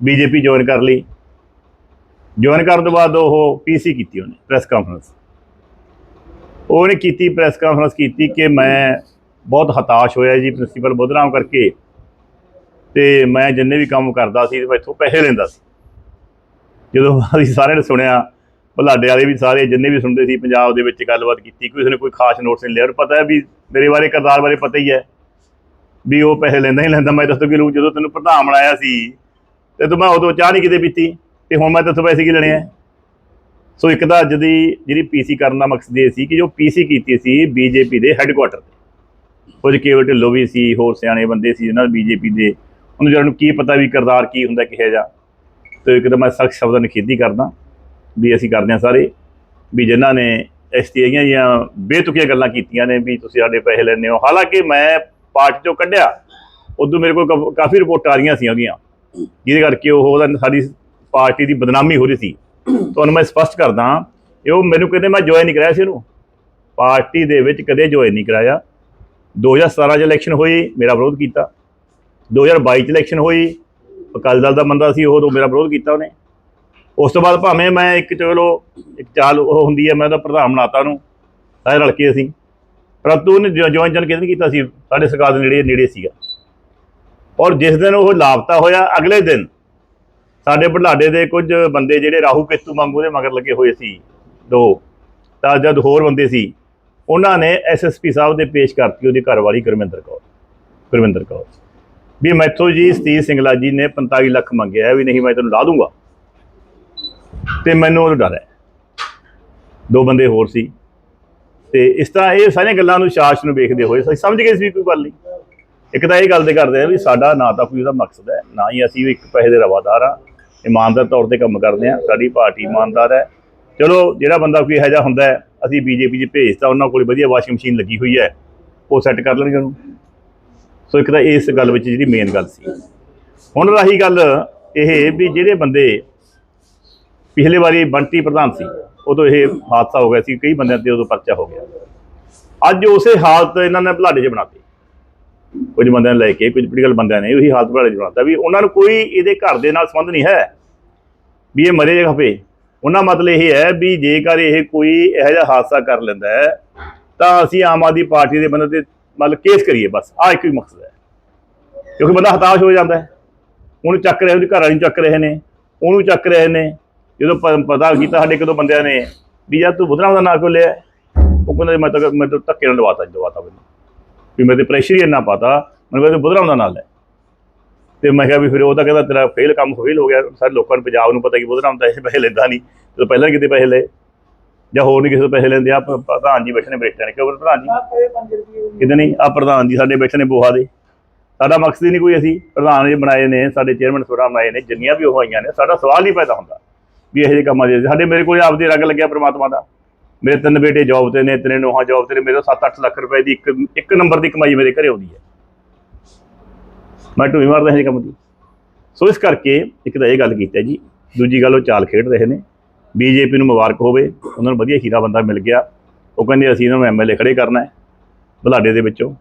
BJP join ਕਰ ਲਈ। Join ਕਰਨ ਤੋਂ ਬਾਅਦ ਉਹ ਪੀਸੀ ਕੀਤੀ ਉਹਨੇ ਪ੍ਰੈਸ ਕਾਨਫਰੰਸ ਉਹਨੇ ਕੀਤੀ ਪ੍ਰੈਸ ਕਾਨਫਰੰਸ ਕੀਤੀ ਕਿ ਮੈਂ ਬਹੁਤ ਹਤਾਸ਼ ਹੋਇਆ ਜੀ ਪ੍ਰਿੰਸੀਪਲ ਬੁੱਧਰਾਮ ਕਰਕੇ ਤੇ ਮੈਂ ਜਿੰਨੇ ਵੀ ਕੰਮ ਕਰਦਾ ਸੀ ਤੇ ਮੈਥੋਂ ਪੈਸੇ ਲੈਂਦਾ ਸੀ। ਜਦੋਂ ਅਸੀਂ ਸਾਰਿਆਂ ਨੇ ਸੁਣਿਆ, ਬੁਲਾਡੇ ਵਾਲੇ ਵੀ ਸਾਰੇ ਜਿੰਨੇ ਵੀ ਸੁਣਦੇ ਸੀ, ਪੰਜਾਬ ਦੇ ਵਿੱਚ ਗੱਲਬਾਤ ਕੀਤੀ, ਕਿਸੇ ਉਸਨੇ ਕੋਈ ਖਾਸ ਨੋਟਸ ਨਹੀਂ ਲਿਆ। ਉਹਨੂੰ ਪਤਾ ਹੈ ਵੀ ਮੇਰੇ ਬਾਰੇ ਕਰਦਾਰ ਬਾਰੇ ਪਤਾ ਹੀ ਹੈ ਵੀ ਉਹ ਪੈਸੇ ਲੈਂਦਾ ਹੀ ਲੈਂਦਾ। ਮੈਂ ਦੱਸੋ ਕਿ ਲੋਕ ਜਦੋਂ ਤੈਨੂੰ ਪ੍ਰਧਾਨ ਬਣਾਇਆ ਸੀ ਤੇ ਤੂੰ ਮੈਂ ਉਦੋਂ ਚਾਹ ਨਹੀਂ ਕਿਤੇ ਪੀਤੀ, ਤੇ ਹੁਣ ਮੈਂ ਤੇਥੋਂ ਪੈਸੇ ਕੀ ਲੈਣੇ ਆ? ਸੋ ਇੱਕ ਤਾਂ ਅੱਜ ਦੀ ਜਿਹੜੀ ਪੀਸੀ ਕਰਨ ਦਾ ਮਕਸਦ ਇਹ ਸੀ ਕਿ ਜੋ ਪੀਸੀ ਕੀਤੀ ਸੀ ਬੀਜੇਪੀ ਦੇ ਹੈੱਡਕੁਆਟਰ ਤੇ। ਕੁਝ ਕੇਵਲ ਢਿੱਲੋਂ ਵੀ ਸੀ, ਹੋਰ ਸਿਆਣੇ ਬੰਦੇ ਸੀ ਜਿਹਨਾਂ ਬੀਜੇਪੀ ਦੇ। ਉਹਨੂੰ ਜਿਹਨਾਂ ਨੂੰ ਕੀ ਪਤਾ ਵੀ ਕਰਦਾਰ ਕੀ ਹੁੰਦਾ ਕਿਹੋ ਜਿਹਾ। ਤੇ ਇੱਕ ਤਾਂ ਮੈਂ ਸਖਤ ਸ਼ਬਦਾਂ ਨਿਖੇਧੀ ਕਰਦਾ, ਵੀ ਅਸੀਂ ਕਰਦੇ ਹਾਂ ਸਾਰੇ, ਵੀ ਜਿਨ੍ਹਾਂ ਨੇ ਇਸ ਤੇ ਇਹੀਆਂ ਜੀਆਂ ਬੇਤੁਕੀਆਂ ਗੱਲਾਂ ਕੀਤੀਆਂ ਨੇ, ਵੀ ਤੁਸੀਂ ਸਾਡੇ ਪੈਸੇ ਲੈਂਦੇ ਹੋ। ਹਾਲਾਂਕਿ ਮੈਂ ਪਾਰਟੀ ਚੋਂ ਕੱਢਿਆ, ਉਦੋਂ ਮੇਰੇ ਕੋਲ ਕਾਫ- ਕਾਫੀ ਰਿਪੋਰਟਾਂ ਆ ਰਹੀਆਂ ਸੀ ਉਹਦੀਆਂ। ਜਿਹਦੇ ਕਰਕੇ ਉਹ ਉਹਦਾ ਸਾਡੀ ਪਾਰਟੀ ਦੀ ਬਦਨਾਮੀ ਹੋ ਰਹੀ ਸੀ। ਤੁਹਾਨੂੰ ਮੈਂ ਸਪਸ਼ਟ ਕਰਦਾ ਇਹ ਉਹ ਮੈਨੂੰ ਕਹਿੰਦੇ ਮੈਂ ਜੁਆਇਨ ਨਹੀਂ ਕਰਾਇਆ ਸੀ ਉਹਨੂੰ ਪਾਰਟੀ ਦੇ ਵਿੱਚ ਕਦੇ ਜੁਆਇਨ ਨਹੀਂ ਕਰਾਇਆ। 2017 ਚ ਇਲੈਕਸ਼ਨ ਹੋਈ, ਮੇਰਾ ਵਿਰੋਧ ਕੀਤਾ। 2022 ਚ ਇਲੈਕਸ਼ਨ ਹੋਈ, ਅਕਾਲੀ ਦਲ ਦਾ ਬੰਦਾ ਸੀ ਉਹ ਤੋਂ ਮੇਰਾ ਵਿਰੋਧ ਕੀਤਾ ਉਹਨੇ। ਉਸ ਤੋਂ ਬਾਅਦ ਭਾਵੇਂ ਮੈਂ ਇੱਕ ਚਲੋ, ਇੱਕ ਚਾਲ ਉਹ ਹੁੰਦੀ ਹੈ, ਮੈਂ ਉਹਦਾ ਪ੍ਰਧਾਨ ਬਣਾਤਾ ਉਹਨੂੰ, ਸਾਰੇ ਰਲ ਕੇ ਅਸੀਂ। ਪਰੰਤੂ ਉਹਨੇ ਜੁਆਇਨ ਜਨ ਕਿਹਨੇ ਕੀਤਾ ਸੀ? ਸਾਡੇ ਸਰਕਾਰ ਦੇ ਨੇੜੇ ਨੇੜੇ ਸੀਗਾ। ਔਰ ਜਿਸ ਦਿਨ ਉਹ ਲਾਪਤਾ ਹੋਇਆ, ਅਗਲੇ ਦਿਨ ਸਾਡੇ ਬੁਢਲਾਡੇ ਦੇ ਕੁਝ ਬੰਦੇ ਜਿਹੜੇ ਰਾਹੂ ਕੇਤੂ ਵਾਂਗੂ ਦੇ ਮਗਰ ਲੱਗੇ ਹੋਏ ਸੀ, ਦੋ, ਤਾਂ ਜਦ ਹੋਰ ਬੰਦੇ ਸੀ, ਉਹਨਾਂ ਨੇ ਐਸਐਸਪੀ ਸਾਹਿਬ ਦੇ ਪੇਸ਼ ਕਰਤੀ ਉਹਦੀ ਘਰਵਾਲੀ ਗੁਰਮਿੰਦਰ ਕੌਰ ਗੁਰਮਿੰਦਰ ਕੌਰ। ਵੀ ਮੈਥੋਂ ਜੀ ਸਤੀ ਸਿੰਗਲਾ ਜੀ ਨੇ 45 ਲੱਖ ਮੰਗਿਆ ਵੀ ਨਹੀਂ ਮੈਂ ਤੈਨੂੰ ਲਾ ਦੂੰਗਾ। ਤੇ ਮੈਨੂੰ ਉਹ ਡਰ ਹੈ। ਦੋ ਬੰਦੇ ਹੋਰ ਸੀ। ਤੇ ਇਸ ਤਰ੍ਹਾਂ ਇਹ ਸਾਰੀਆਂ ਗੱਲਾਂ ਨੂੰ ਸ਼ਾਸਨ ਨੂੰ ਵੇਖਦੇ ਹੋਏ ਅਸੀਂ ਸਮਝ ਗਏ ਸੀ ਵੀ ਕੋਈ ਗੱਲ ਨਹੀਂ। ਇੱਕ ਤਾਂ ਇਹ ਗੱਲ ਤੇ ਕਰਦੇ ਆ ਵੀ ਸਾਡਾ ਨਾ ਤਾਂ ਕੋਈ ਉਹਦਾ ਮਕਸਦ ਹੈ ਨਾ ਹੀ ਅਸੀਂ ਇੱਕ ਪੈਸੇ ਦੇ ਰਵਾਦਾਰ ਆ ਇਮਾਨਦਾਰ ਤੌਰ ਤੇ ਕੰਮ ਕਰਦੇ ਆ ਸਾਡੀ ਪਾਰਟੀ ਇਮਾਨਦਾਰ ਹੈ। ਚਲੋ ਜਿਹੜਾ ਬੰਦਾ ਕੋਈ ਇਹੋ ਜਿਹਾ ਹੁੰਦਾ ਹੈ, ਅਸੀਂ ਬੀਜੇਪੀ 'ਚ ਭੇਜਤਾ ਉਹਨਾਂ ਕੋਲ ਵਧੀਆ ਵਾਸ਼ਿੰਗ ਮਸ਼ੀਨ ਲੱਗੀ ਹੋਈ ਹੈ ਉਹ ਸੈੱਟ ਕਰ ਲੈਣਗੇ ਉਹਨੂੰ। ਸੋ ਇੱਕ ਤਾਂ ਇਸ ਗੱਲ ਵਿੱਚ ਜਿਹੜੀ ਮੇਨ ਗੱਲ ਸੀ। ਹੁਣ ਰਹੀ ਗੱਲ ਇਹ ਵੀ ਜਿਹੜੇ ਬੰਦੇ ਪਿਛਲੇ ਵਾਰੀ ਬੰਟੀ ਪ੍ਰਧਾਨ ਸੀ ਉਦੋਂ ਇਹ ਹਾਦਸਾ ਹੋ ਗਿਆ ਸੀ ਕਈ ਬੰਦਿਆਂ ਤੇ ਉਦੋਂ ਪਰਚਾ ਹੋ ਗਿਆ। ਅੱਜ ਉਸੇ ਹਾਲਤ ਇਹਨਾਂ ਨੇ ਭਲਾਡੇ 'ਚ ਬਣਾਤੀ ਕੁਝ ਬੰਦਿਆਂ ਨੂੰ ਲੈ ਕੇ, ਕੁਝ ਪੋਲੀਟੀਕਲ ਬੰਦਿਆਂ ਨੇ ਉਹੀ ਹਾਲਤ ਭਲਾਡੇ 'ਚ ਬਣਾਤਾ ਵੀ ਉਹਨਾਂ ਨੂੰ ਕੋਈ ਇਹਦੇ ਘਰ ਦੇ ਨਾਲ ਸੰਬੰਧ ਨਹੀਂ ਹੈ ਵੀ ਇਹ ਮਰੇ ਖਪੇ ਉਹਨਾਂ ਮਤਲਬ ਇਹ ਹੈ ਵੀ ਜੇਕਰ ਇਹ ਕੋਈ ਇਹੋ ਜਿਹਾ ਹਾਦਸਾ ਕਰ ਲੈਂਦਾ ਹੈ, ਤਾਂ ਅਸੀਂ ਆਮ ਆਦਮੀ ਪਾਰਟੀ ਦੇ ਬੰਦੇ ਤੇ ਮਤਲਬ ਕੇਸ ਕਰੀਏ ਬਸ। ਆਹ ਇੱਕ ਹੀ ਮਕਸਦ ਹੈ। ਕਿਉਂਕਿ ਬੰਦਾ ਹਤਾਸ਼ ਹੋ ਜਾਂਦਾ ਹੈ। ਉਹਨੂੰ ਚੱਕ ਰਹੇ, ਉਹਦੇ ਘਰ ਵਾਲੀ ਨੂੰ ਚੱਕ ਰਹੇ ਨੇ। ਉਹਨੂੰ ਚੱਕ ਰਹੇ ਨੇ। ਜਦੋਂ ਪ- ਪਤਾ ਕੀਤਾ ਸਾਡੇ ਕਦੋਂ ਬੰਦਿਆਂ ਨੇ ਵੀ ਯਾਰ ਤੂੰ ਬੁਧਰਾਮ ਦਾ ਨਾਂ ਕਿਉਂ ਲਿਆ? ਉਹ ਕਹਿੰਦਾ ਮੈਂ ਤਾਂ ਮੈਂ ਤਾਂ ਧੱਕੇ ਨਾਲ ਲਵਾਤਾ ਲਵਾਤਾ ਮੈਨੂੰ। ਵੀ ਮੇਰੇ ਤੇ ਪ੍ਰੈਸ਼ਰ ਹੀ ਇੰਨਾ ਪਾਤਾ ਮੈਨੂੰ ਕਹਿੰਦਾ ਬੁਧਰਾਮ ਦਾ ਨਾਂ ਲੈ। ਤੇ ਮੈਂ ਕਿਹਾ ਵੀ ਫਿਰ ਉਹ ਤਾਂ ਕਹਿੰਦਾ ਤੇਰਾ ਫੇਲ ਕੰਮ ਫੇਲ ਹੋ ਗਿਆ ਸਾਰੇ ਲੋਕਾਂ ਨੂੰ ਪੰਜਾਬ ਨੂੰ ਪਤਾ ਕਿ ਬੁਧਰਾਮ ਤਾਂ ਇਹ ਪੈਸੇ ਲੈਂਦਾ ਨਹੀਂ ਜਦੋਂ ਪਹਿਲਾਂ ਕਿਤੇ ਪੈਸੇ ਲਏ ਜਾਂ ਹੋਰ ਨਹੀਂ ਕਿਸੇ ਤੋਂ ਪੈਸੇ ਲੈਂਦੇ ਆ ਪ੍ਰਧਾਨ ਜੀ ਬੈਠੇ ਨੇ ਬ੍ਰਿਟਿਸ਼ ਨੇ ਕਿਉਂ ਪ੍ਰਧਾਨ ਜੀ? ਕਿਤੇ ਨਹੀਂ ਆ ਪ੍ਰਧਾਨ ਜੀ ਸਾਡੇ ਬੈਠੇ ਨੇ ਬੋਹਾ ਦੇ। ਸਾਡਾ ਮਕਸਦ ਹੀ ਨਹੀਂ ਕੋਈ ਅਸੀਂ ਪ੍ਰਧਾਨ ਜੀ ਬਣਾਏ ਨੇ ਸਾਡੇ ਚੇਅਰਮੈਨ ਸੋਰਾ ਬਣਾਏ ਨੇ ਜਿੰਨੀਆਂ ਵੀ ਉਹ ਆਈਆਂ ਨੇ ਸਾਡਾ ਸਵਾਲ ਨਹੀਂ ਪੈਦਾ ਹੁੰਦਾ ਵੀ ਇਹੋ ਜਿਹੇ ਕੰਮਾਂ ਦੇ ਸਾਡੇ ਮੇਰੇ ਕੋਲ ਆਪਦੇ ਰੰਗ ਲੱਗਿਆ ਪ੍ਰਮਾਤਮਾ ਦਾ। ਮੇਰੇ ਤਿੰਨ ਬੇਟੇ ਜੌਬ ਤੇ ਨੇ ਤਿੰਨੇ ਨੋਹਾਂ ਜੌਬ ਤੇ ਨੇ, ਮੇਰੇ 7-8 ਲੱਖ ਰੁਪਏ ਦੀ ਇੱਕ ਇੱਕ ਨੰਬਰ ਦੀ ਕਮਾਈ ਮੇਰੇ ਘਰੇ ਆਉਂਦੀ ਹੈ। ਮੈਂ ਢੂਈ ਮਾਰਦਾ ਹਾਂ ਕੰਮ ਦੀ। ਸੋ ਇਸ ਕਰਕੇ ਇੱਕ ਤਾਂ ਇਹ ਗੱਲ ਕੀਤੀ ਜੀ, ਦੂਜੀ ਗੱਲ ਉਹ ਚਾਲ ਖੇਡ ਰਹੇ ਨੇ। ਬੀਜੇਪੀ ਨੂੰ ਮੁਬਾਰਕ ਹੋਵੇ, ਉਹਨਾਂ ਨੂੰ ਵਧੀਆ ਹੀਰਾ ਬੰਦਾ ਮਿਲ ਗਿਆ। ਉਹ ਕਹਿੰਦੇ ਅਸੀਂ ਇਹਨਾਂ ਨੂੰ ਐਮਐਲਏ ਖੜੇ ਕਰਨਾ ਹੈ, ਬੁਲਾਡੇ ਦੇ ਵਿੱਚੋਂ।